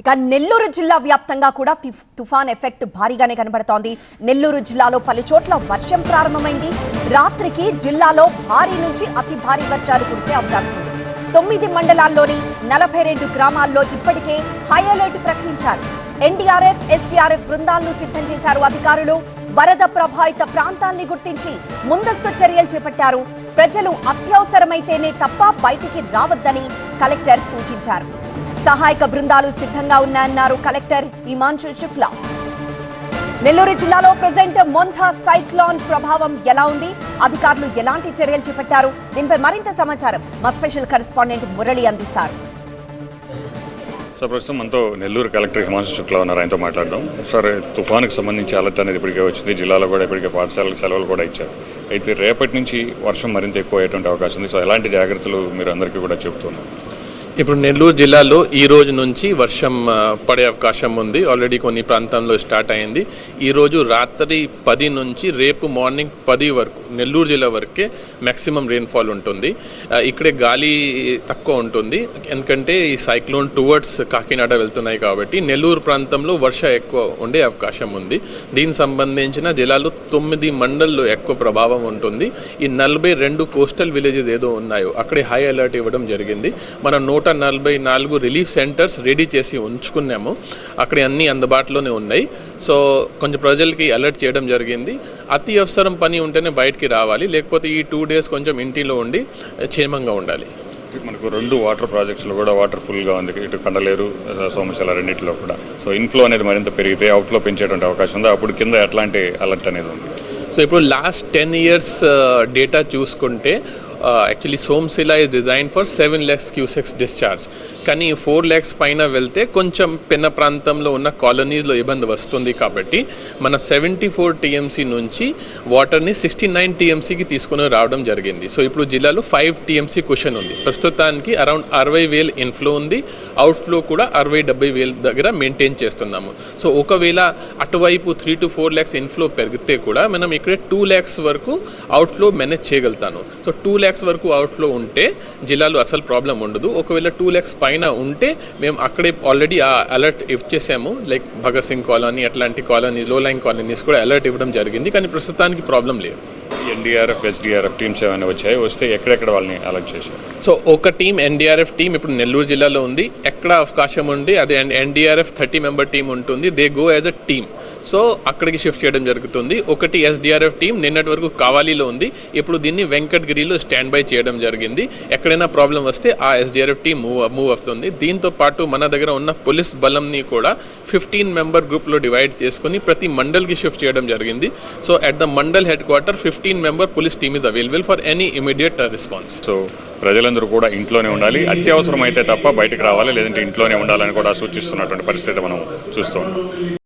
ఇక నెల్లూరు జిల్లా వ్యాప్తంగా కూడా తుఫాన్ ఎఫెక్ట్ భారీగానే కనబడుతోంది. నెల్లూరు జిల్లాలో పలు చోట్ల వర్షం ప్రారంభమైంది. రాత్రికి జిల్లాలో భారీ నుంచి అతి భారీ వర్షాలు కురిసే అవకాశం ఉంది. తొమ్మిది మండలాల్లోని నలభై రెండు గ్రామాల్లో ఇప్పటికే హై అలర్ట్ ప్రకటించారు. ఎన్డీఆర్ఎఫ్ ఎస్డీఆర్ఎఫ్ బృందాలను సిద్ధం చేశారు అధికారులు. వరద ప్రభావిత ప్రాంతాన్ని గుర్తించి ముందస్తు చర్యలు చేపట్టారు. ప్రజలు అత్యవసరమైతేనే తప్ప బయటికి రావద్దని కలెక్టర్ సూచించారు. సహాయక బృందాలు సిద్ధంగా ఉన్నాయన్నారు కలెక్టర్ హిమాంశు శుక్లా. నెల్లూరు జిల్లాలో ప్రజెంట్ మొంథా సైక్లాన్ ప్రభావం ఎలా ఉంది? అధికారులు ఎలాంటి చర్యలు చేపట్టారు? దీనిపై మరింత సమాచారం మా స్పెషల్ కరెస్పాండెంట్ మురళి అందిస్తారు. సో ప్రస్తుతం మనతో నెల్లూరు కలెక్టర్ హిమాంశు శుక్లా ఉన్నారు. ఆయనతో మాట్లాడదాం. సార్ తుఫానుకు సంబంధించి అలర్ట్ అనేది ఇప్పటికే వచ్చింది. జిల్లాలో కూడా ఇప్పటికే పాఠశాలకు సెలవులు కూడా ఇచ్చారు. అయితే రేపటి నుంచి వర్షం మరింత ఎక్కువ అయ్యేటువంటి అవకాశం ఉంది. సో ఎలాంటి జాగ్రత్తలు మీరు అందరికీ కూడా చెబుతున్నారు ఇప్పుడు నెల్లూరు జిల్లాలో ఈ రోజు నుంచి వర్షం పడే అవకాశం ఉంది. ఆల్రెడీ కొన్ని ప్రాంతాల్లో స్టార్ట్ అయింది. ఈరోజు రాత్రి పది నుంచి రేపు మార్నింగ్ పది వరకు నెల్లూరు జిల్లా వరకే మ్యాక్సిమం రెయిన్ఫాల్ ఉంటుంది. ఇక్కడే గాలి తక్కువ ఉంటుంది. ఎందుకంటే ఈ సైక్లోన్ టువర్డ్స్ కాకినాడ వెళ్తున్నాయి కాబట్టి నెల్లూరు ప్రాంతంలో వర్ష ఎక్కువ ఉండే అవకాశం ఉంది. దీనికి సంబంధించిన జిల్లాలో తొమ్మిది మండల్లో ఎక్కువ ప్రభావం ఉంటుంది. ఈ నలభై రెండు కోస్టల్ విలేజెస్ ఏదో ఉన్నాయో అక్కడే హై అలర్ట్ ఇవ్వడం జరిగింది. మనం నూట నలభై నాలుగు రిలీఫ్ సెంటర్స్ రెడీ చేసి ఉంచుకున్నాము. అక్కడ అన్నీ అందుబాటులోనే ఉన్నాయి. సో కొంచెం ప్రజలకి అలర్ట్ చేయడం జరిగింది. అతి అవసరం పని ఉంటేనే బయటికి రావాలి. లేకపోతే ఈ టూ డేస్ కొంచెం ఇంటిలో ఉండి క్షేమంగా ఉండాలి. మనకు రెండు వాటర్ ప్రాజెక్ట్స్లో కూడా వాటర్ ఫుల్గా ఉంది. ఇటు కండలేరు సోమశల రెండింటిలో కూడా. సో ఇన్ఫ్లో అనేది మరింత పెరిగితే అవుట్లో పెంచేటువంటి అవకాశం ఉంది. అప్పుడు కింద ఎట్లాంటి అలర్ట్ అనేది ఉంది? సో ఇప్పుడు లాస్ట్ టెన్ ఇయర్స్ డేటా చూసుకుంటే actually Somasila is design for seven lakhs cusecs discharge కానీ ఫోర్ ల్యాక్స్ పైన వెళ్తే కొంచెం పెన్న ప్రాంతంలో ఉన్న కాలనీస్లో ఇబ్బంది వస్తుంది కాబట్టి మన సెవెంటీ ఫోర్ టీఎంసీ నుంచి వాటర్ని సిక్స్టీ నైన్ టీఎంసీకి తీసుకుని రావడం జరిగింది. సో ఇప్పుడు జిల్లాలో ఫైవ్ టీఎంసీ క్వశ్చన్ ఉంది. ప్రస్తుతానికి అరౌండ్ అరవై వేలు ఇన్ఫ్లో ఉంది. అవుట్ఫ్లో కూడా అరవై డెబ్బై వేల దగ్గర మెయింటైన్ చేస్తున్నాము. సో ఒకవేళ అటువైపు three to four lakhs inflow పెరిగితే కూడా మనం ఇక్కడ టూ ల్యాక్స్ వరకు అవుట్ఫ్లో మేనేజ్ చేయగలుగుతాను. సో టూ ల్యాక్స్ వరకు అవుట్లో ఉంటే జిల్లాలో అసలు ప్రాబ్లం ఉండదు. ఒకవేళ టూ ల్యాక్స్ పైన ఉంటే మేము అక్కడే ఆల్రెడీ ఆ అలర్ట్ ఇచ్చేసాము. లైక్ భగత్ సింగ్ కాలనీ అట్లాంటి కాలనీ లో లైన్ కాలనీస్ కూడా అలర్ట్ ఇవ్వడం జరిగింది. కానీ ప్రస్తుతానికి ప్రాబ్లం లేదు. ఎన్డీఆర్ఎఫ్ ఎస్డీఆర్ఎఫ్ టీమ్స్ ఏమైనా వచ్చాయి? వస్తే ఎక్కడెక్కడ వాళ్ళని అలర్ట్ చేశారు? సో ఒక టీం ఎన్డీఆర్ఎఫ్ టీం ఇప్పుడు నెల్లూరు జిల్లాలో ఉంది. ఎక్కడ అవకాశం ఉంది? అది ఎన్డీఆర్ఎఫ్ థర్టీ మెంబర్ టీం ఉంటుంది. They go as a team so అక్కడికి షిఫ్ట్ చేయడం జరుగుతుంది. ఒకటి ఎస్డీఆర్ఎఫ్ టీం నిన్నటి వరకు కావాలిలో ఉంది. ఇప్పుడు దీన్ని వెంకటగిరిలో స్టాండ్ బై చేయడం జరిగింది. ఎక్కడైనా ప్రాబ్లం వస్తే ఆ ఎస్డీఆర్ఎఫ్ టీం మూవ్ మూవ్ అవుతుంది. దీంతో పాటు మన దగ్గర ఉన్న పోలీస్ బలంని కూడా ఫిఫ్టీన్ మెంబర్ గ్రూప్లో డివైడ్ చేసుకుని ప్రతి మండల్కి షిఫ్ట్ చేయడం జరిగింది. So at the mandal headquarter fifteen member police team is available for any immediate response so ప్రజలందరూ కూడా ఇంట్లోనే ఉండాలి. అత్యవసరం అయితే తప్ప బయటకు రావాలి. లేదంటే ఇంట్లోనే ఉండాలని కూడా సూచిస్తున్నటువంటి పరిస్థితి మనం చూస్తూ ఉన్నాం.